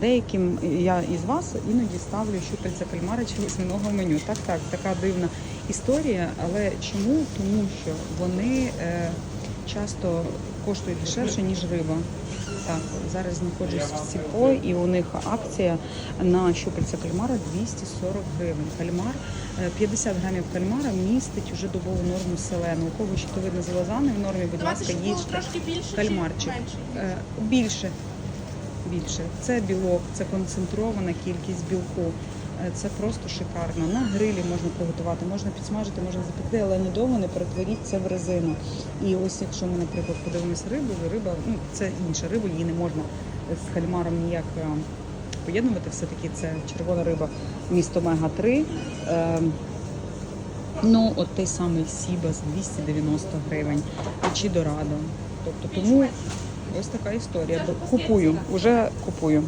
Деяким я із вас іноді ставлю щупальця кальмара чи свиного меню. Так, так, така дивна історія. Але чому? Тому що вони е, часто коштують дешевше, ніж риба. Так, зараз знаходжусь в Сільпо, і у них акція на щупальця кальмара 240 гривень. Кальмар, е, 50 грамів кальмара містить уже добову норму селену. У кого щитовидна залоза не в нормі, будь ласка, їжте кальмарчик. Е, Більше. Більше. Це білок, це концентрована кількість білку. Е, Це просто шикарно. На грилі можна приготувати, можна підсмажити, можна запекти, але недовго не перетворіть це в резину. І ось якщо ми, наприклад, подивимося рибу, риба, ну це інша риба, її не можна з кальмаром ніяк е, поєднувати. Все-таки це червона риба місто Мега-3. Е, Ну, от той самий Сібас 290 гривень чи Дорадо. Тобто тому ось така історія. Купую, уже купую.